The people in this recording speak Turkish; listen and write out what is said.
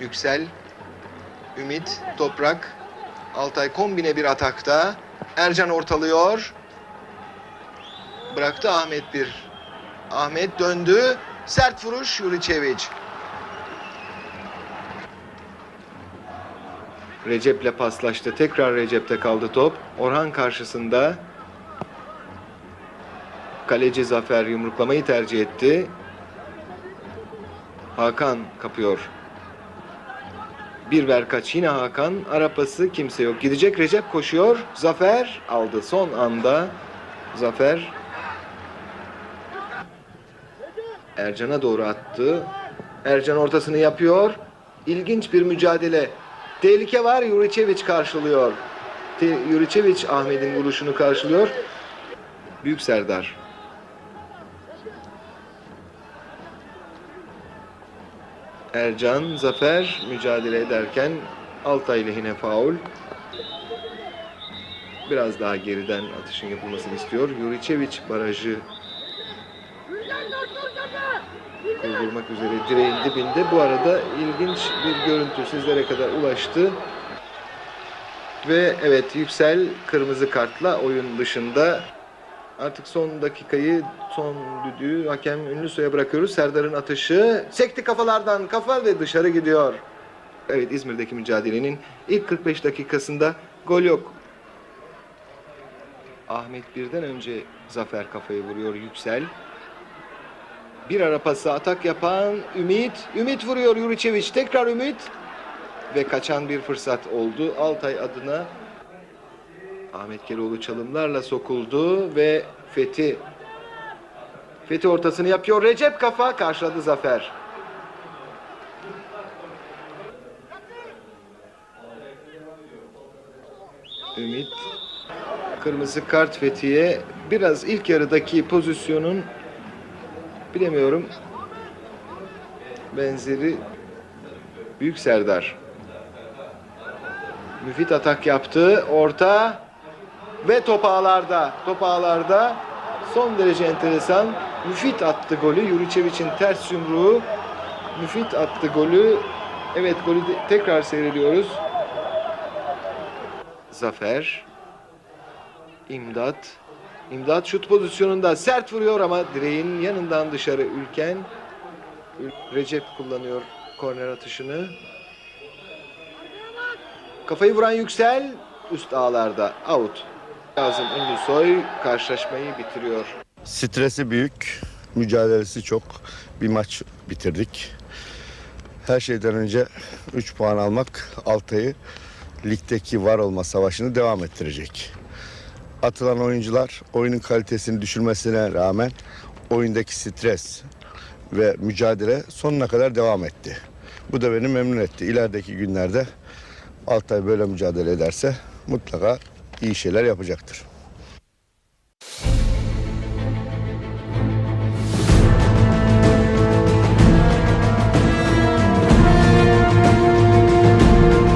Yüksel, Ümit, Toprak, Altay kombine bir atakta. Ercan ortalıyor. Bıraktı Ahmet bir. Ahmet döndü. Sert vuruş Yuriçevic. Recep'le paslaştı. Tekrar Recep'te kaldı top. Orhan karşısında. Kaleci Zafer yumruklamayı tercih etti. Hakan kapıyor. Bir ver kaç yine Hakan. Arapası kimse yok. Gidecek Recep koşuyor. Zafer aldı son anda. Zafer Ercan'a doğru attı. Ercan ortasını yapıyor. İlginç bir mücadele. Tehlike var. Yuriçevic karşılıyor. Yuriçevic Ahmet'in vuruşunu karşılıyor. Büyük Serdar. Ercan, Zafer mücadele ederken Altay lehine faul. Biraz daha geriden atışın yapılmasını istiyor. Yuriçevic barajı kurdurmak üzere direğin dibinde. Bu arada ilginç bir görüntü sizlere kadar ulaştı. Ve evet Yüksel kırmızı kartla oyun dışında. Artık son dakikayı, son düdüğü hakem Ünlüsoy'a bırakıyoruz. Serdar'ın atışı sekti kafalardan kafa ve dışarı gidiyor. Evet İzmir'deki mücadelenin ilk 45 dakikasında gol yok. Ahmet birden önce Zafer kafayı vuruyor Yüksel. Bir ara pası atak yapan Ümit. Ümit vuruyor Yuriçeviç. Tekrar Ümit. Ve kaçan bir fırsat oldu. Altay adına Ahmet Keloğlu çalımlarla sokuldu ve Fethi Fethi ortasını yapıyor. Recep kafa karşıladı Zafer. Ümit kırmızı kart Fethi'ye biraz ilk yarıdaki pozisyonun bilemiyorum benzeri Büyük Serdar. Müfit atak yaptı. Orta ve top ağlarda. Top ağlarda son derece enteresan. Müfit attı golü. Yuriçeviç'in ters yumruğu. Müfit attı golü. Evet golü tekrar seyrediyoruz. Zafer. İmdat. İmdat şut pozisyonunda sert vuruyor ama direğin yanından dışarı ülken. Recep kullanıyor korner atışını. Kafayı vuran Yüksel üst ağlarda out. Kazım Ünlüsoy karşılaşmayı bitiriyor. Stresi büyük, mücadelesi çok. Bir maç bitirdik. Her şeyden önce 3 puan almak Altay'ı ligdeki var olma savaşını devam ettirecek. Atılan oyuncular oyunun kalitesini düşürmesine rağmen oyundaki stres ve mücadele sonuna kadar devam etti. Bu da beni memnun etti. İlerideki günlerde Altay böyle mücadele ederse mutlaka iyi şeyler yapacaktır.